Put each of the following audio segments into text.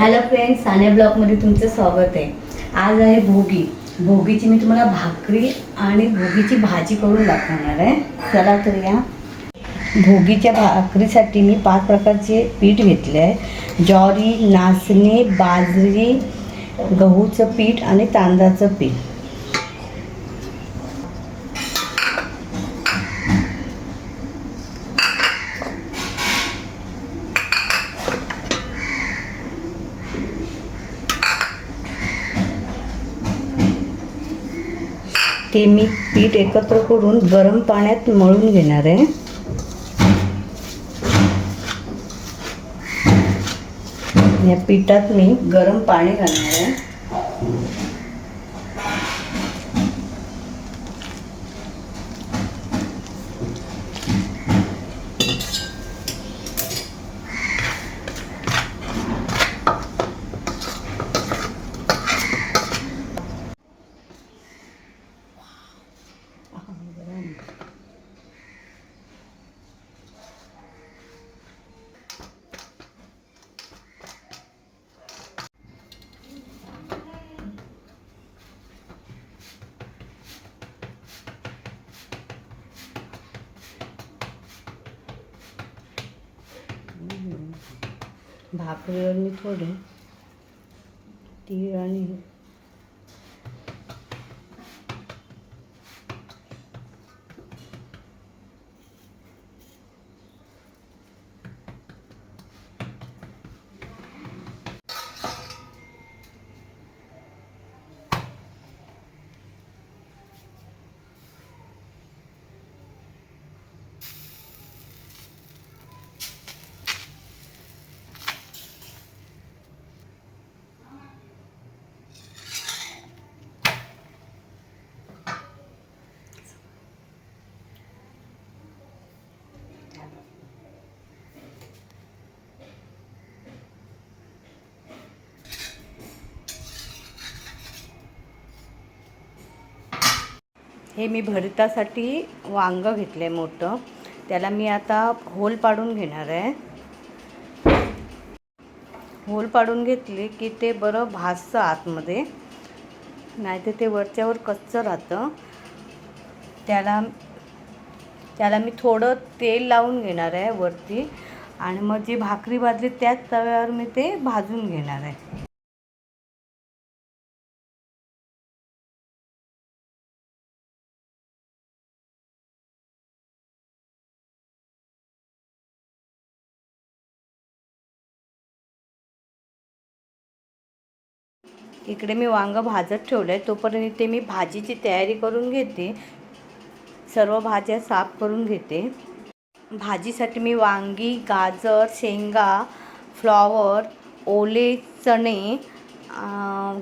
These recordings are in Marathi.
हॅलो फ्रेंड्स साने ब्लॉगमध्ये तुमचं स्वागत आहे. आज आहे भोगी. भोगीची मी तुम्हाला भाकरी आणि भोगीची भाजी करून दाखवणार आहे. चला तर या. भोगीच्या भाकरीसाठी मी पाच प्रकारचे पीठ घेतले आहे. ज्वारी नाचणी बाजरी गहूचं पीठ आणि तांदळाचं पीठ. ते मी पीठ एकत्र करून गरम पाण्यात मळून घेणार आहे. या पिठात मी गरम पाणी घालणार आहे. भाकरीवर मी थोडे तीळ आणि हे मी भरतासाठी वांगं घेतलं आहे मोठं. त्याला मी आता होल पाडून घेणार आहे. होल पाडून घेतले की ते बरं भाजतं आतमध्ये. नाहीतर ते वरच्यावर कच्चं राहतं. त्याला त्याला मी थोडं तेल लावून घेणार आहे वरती. आणि मग जी भाकरी भाजली त्याच तव्यावर मी ते भाजून घेणार आहे. इकडे मी वांगं भाजत ठेवलं आहे तोपर्यंत इथे मी भाजीची तयारी करून घेते. सर्व भाज्या साफ करून घेते. भाजीसाठी मी वांगी गाजर शेंगा फ्लॉवर ओले चणे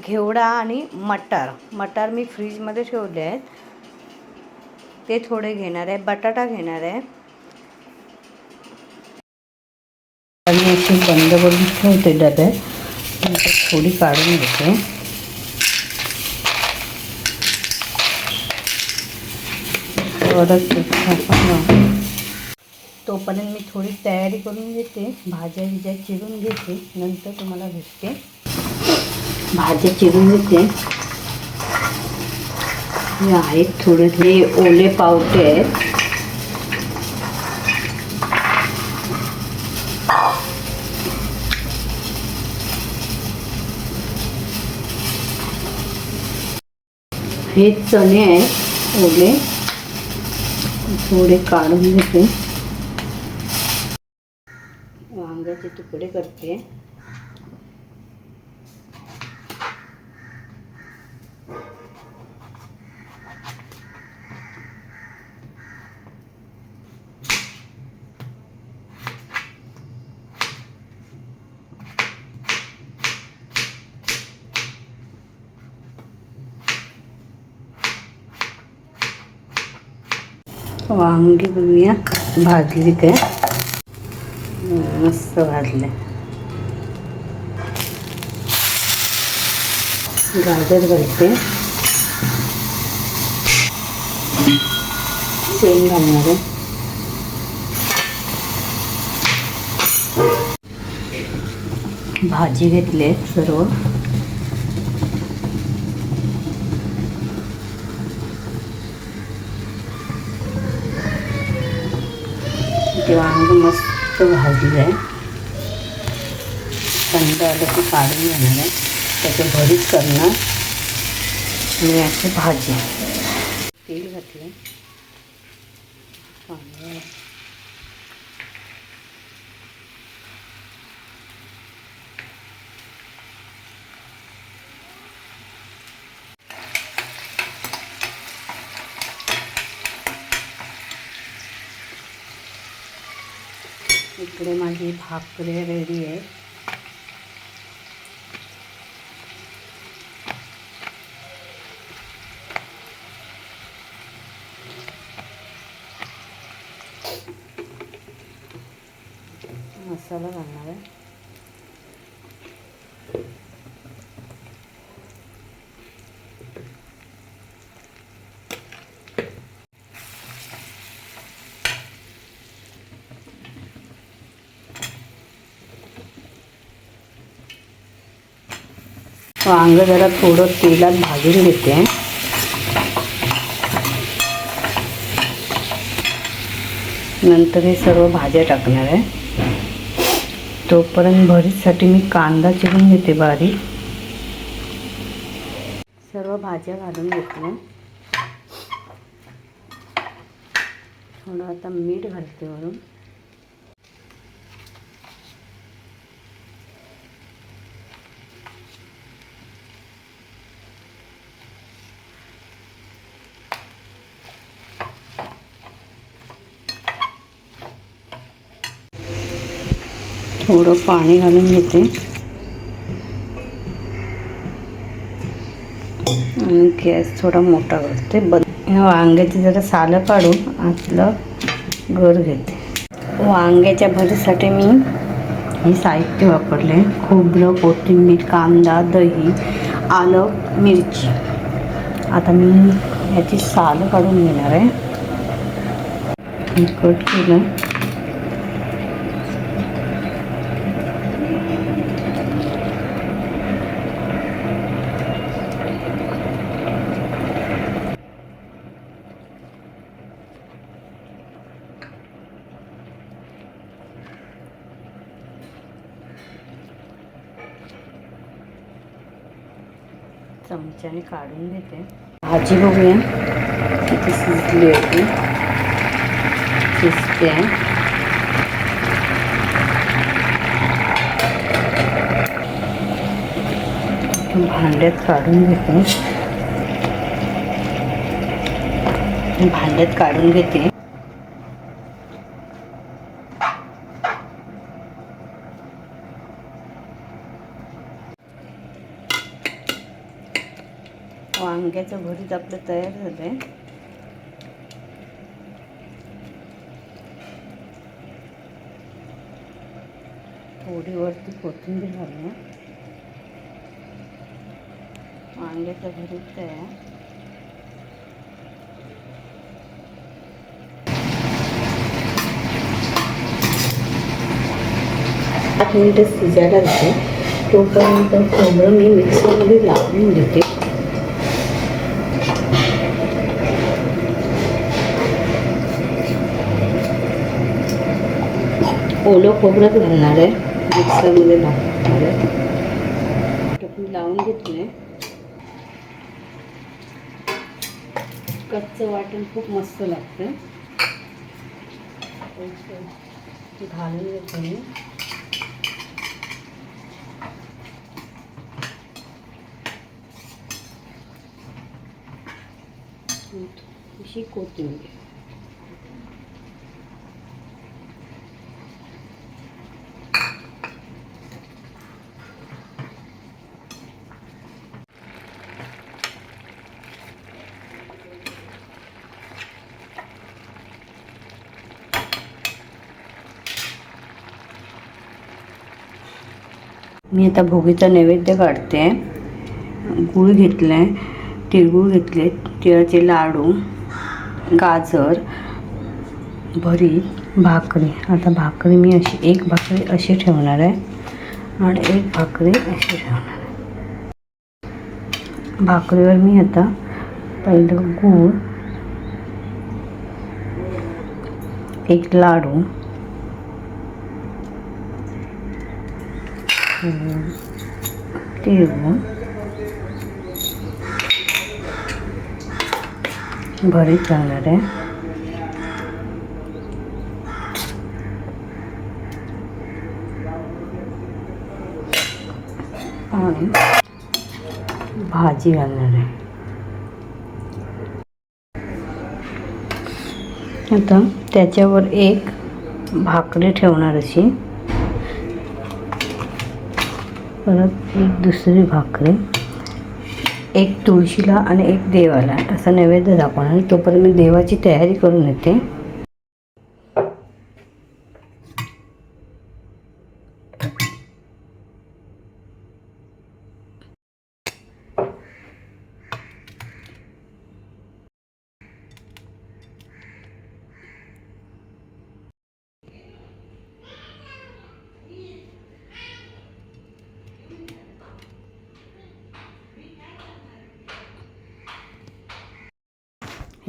घेवडा आणि मटार. मटार मी फ्रीजमध्ये ठेवले आहेत. ते थोडे घेणार आहे. बटाटा घेणार आहे. मी अशी बंद करून ठेवते डब्यात थोडी काढून घेते. परत तोपर्यंत मी थोडी तयारी करून घेते. भाज्या विज्या चिरून घेते. नंतर तुम्हाला भेटते. भाज्या चिरून घेते. हे आहेत थोडे हे ओले पावटे. आहेत हे चणे आहेत ओले. थोडे काढून घेते. वांग्याचे तुकडे करते. हो, वांगी बघूया. भाजली काय मस्त भाजले. गाजर घालते. शेंग घालणार आहे. भाजी घेतले सर्व. ते म्हणजे वांग मस्त भाजी आहे. थंड आलं की काढून घेणार आहे. त्याचं भरीत करणार. आणि याची भाजी. तेल घातलं कांदा इकडे माझी भाकरी रेडी आहे मसाला घालणार आहे वांग जरा थोडं तेलात भाजून घेते. नंतर हे सर्व भाज्या टाकणार आहे. तोपर्यंत भरीसाठी मी कांदा चिरून घेते बारीक. सर्व भाज्या घालून घेतल्या थोडं आता मीठ घालते वरून. थोडं पाणी घालून घेते. आणि गॅस थोडा मोठा करते. बंद वांग्याची जरा सालं काढून आतलं घर घेते. वांग्याच्या भरीसाठी मी हे साहित्य वापरले. खोबरं कोथिंबीर कांदा दही आलं मिरची. आता मी ह्याची सालं काढून घेणार आहे. कट केलं. चमच्याने काढून घेते भाजी बघूया. किती शिजली होती. शिजते. भांड्यात काढून घेते. भांड्यात काढून घेते. हो, वांग्याचं भरीत आपलं तयार झालं आहे थोडीवरती कोथिंबीर घालूया. हो, वांग्याचं भरीत तयार. पाच मिनटं शिजायला लागते. तोपर्यंत खोबरं मी मिक्सरमध्ये लावून घेते ओलं खोबरंच घालणार आहे. मिक्सरमध्ये टाकणार आहे. टाकून लावून घेतले कच्चं वाटण खूप मस्त लागतं घालून घेते मी. अशी कोथिंबीर. मी आता भोगीचा नैवेद्य काढते. गूळ घेतलं आहे तिळगूळ घेतले तिळाचे लाडू गाजर भरीत भाकरी. आता भाकरी मी अशी एक भाकरी अशी ठेवणार आहे आणि एक भाकरी अशी ठेवणार आहे. भाकरीवर मी आता पहिलं गूळ एक लाडू तिळगुळ भरीत घालणार आहे. आणि भाजी घालणार आहे. आता त्याच्यावर एक भाकरी ठेवणार अशी. परत एक दुसरी भाकरी एक तुळशीला आणि एक देवाला. असा नैवेद्य दाखवणार. तोपर्यंत मी देवाची तयारी करून येते.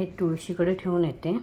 हे तुळशीकडे ठेवून येते